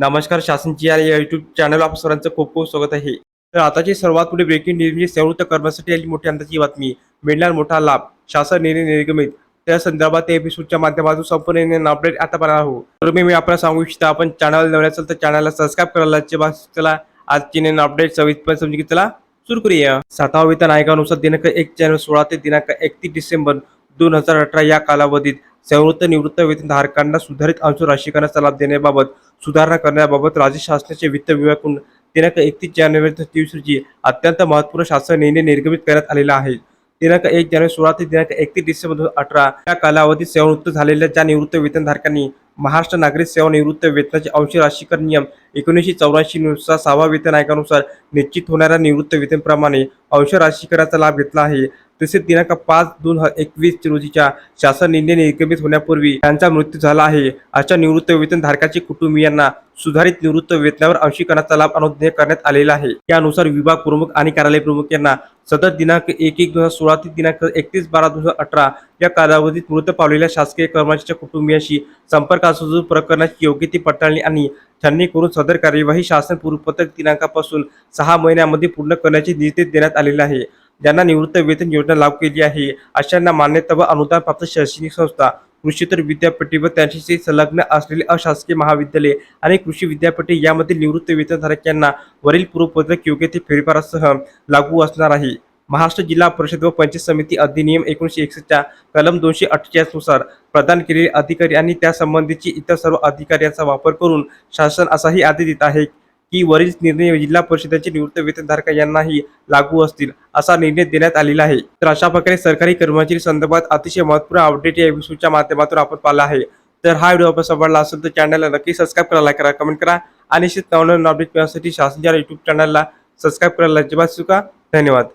नमस्कार शासनची या YouTube channel आप सर्वांचं खूप खूप स्वागत आहे. तर आताची सर्वात पुढे ब्रेकिंग न्यूज म्हणजे सेवृत्त करण्यासाठी आली मोठी अंदाची बातमी. मिळणार मोठा लाभ. शासन निर्णय निर्गमित. त्या संदर्भात एपिसोडच्या माध्यमातून संपूर्ण अपडेट आता पाहणार आहोत. तर मी मी आपल्याला सांगू इच्छितो आपण चॅनल नवीन असेल तर चॅनलला सबस्क्राईब करायला जेव्हा चला आजची नवीन अपडेट सविस्तर समजून की चला सुरू करूया. सातवा वेतन आयोगानुसार दिनांक एक जानेवारी सोळा ते दिनांक एकतीस डिसेंबर दोन हजार अठरा या कालावधीत सेवृत्त निवृत्त वेतनधारकांना सुधारित अंश राशीकरणाचा लाभ देण्याबाबत सुधारणा करण्याबाबत राज्य शासनाचे वित्त विभागून दिनांक एकतीस जानेवारी तेवीस रोजी अत्यंत महत्त्वपूर्ण शासन निर्णय निर्गमित करण्यात आलेला आहे. दिनांक एक जानेवारी सोळा ते दिनांक एकतीस डिसेंबर दोन हजार अठरा या कालावधीत सेवानिवृत्त झालेल्या ज्या निवृत्त वेतनधारकांनी महाराष्ट्र नागरिक सेवा निवृत्त वेतनाचे अंश राशीकरण नियम एकोणीसशे चौऱ्याऐंशी नुसार सहावा वेतन आयोगानुसार निश्चित होणाऱ्या निवृत्त वेतनप्रमाणे अंश राशीकरणाचा लाभ घेतला आहे. तसेच दिनांक पाच दोन हजार एकवीस रोजीच्या शासन निर्णय निर्गमित होण्यापूर्वी त्यांचा मृत्यू झाला आहे. अशा निवृत्त वेतनधारकाचे कुटुंबियांना सुधारित निवृत्त वेतनावर अंशीकरणाचा लाभ अनुज्ञेय करण्यात आलेला आहे. यानुसार विभाग प्रमुख आणि कार्यालय प्रमुख यांना सतत दिनांक एक एक दोन हजार सोळा ते दिनांक एकतीस बारा दोन हजार अठरा या कालावधीत मृत पावलेल्या शासकीय कर्मचाऱ्याच्या कुटुंबियांशी संपर्क असून प्रकरणाची योग्य ती पडताळणी आणि छाननी करून सदर कार्यवाही शासन पूर्वपत्रक दिनांकापासून सहा महिन्यामध्ये पूर्ण करण्याचे निर्देश देण्यात आलेले आहे. ज्यांना निवृत्त वेतन योजना लागू केली आहे अशांना मान्यता व अनुदान प्राप्त शैक्षणिक संस्था कृषीतर विद्यापीठे व त्यांच्याशी संलग्न असलेले अशासकीय महाविद्यालये आणि कृषी विद्यापीठे यामधील निवृत्त वेतनधारक यांना वरील पूर्वपत्रक योग्य ते फेरफारासह लागू असणार आहे. महाराष्ट्र जिल्हा परिषद व पंचायत समिती अधिनियम एकोणीसशे एकसष्टच्या कलम दोनशे अठ्ठेचाळीसनुसार प्रदान केलेले अधिकारी आणि त्यासंबंधीची इतर सर्व अधिकाऱ्यांचा वापर करून शासन असाही आदेश देत आहे. की वरील निर्णय जिल्हा परिषदेचे निवृत्त वेतनधारक यांनाही लागू असतील असा निर्णय देण्यात आलेला आहे. तर अशा प्रकारे सरकारी कर्मचारी संदर्भात अतिशय महत्त्वपूर्ण अपडेट या एपिसोडच्या माध्यमातून आपण पाहिला आहे. तर हा व्हिडिओ आपण आवडला असेल तर चॅनलला नक्की सबस्क्राईब करा लाईक करा कमेंट करा आणि निश्चित नवनवीन अपडेट मिळण्यासाठी शासनच्या युट्यूब चॅनलला सबस्क्राईब करायला अजिबात चुका धन्यवाद.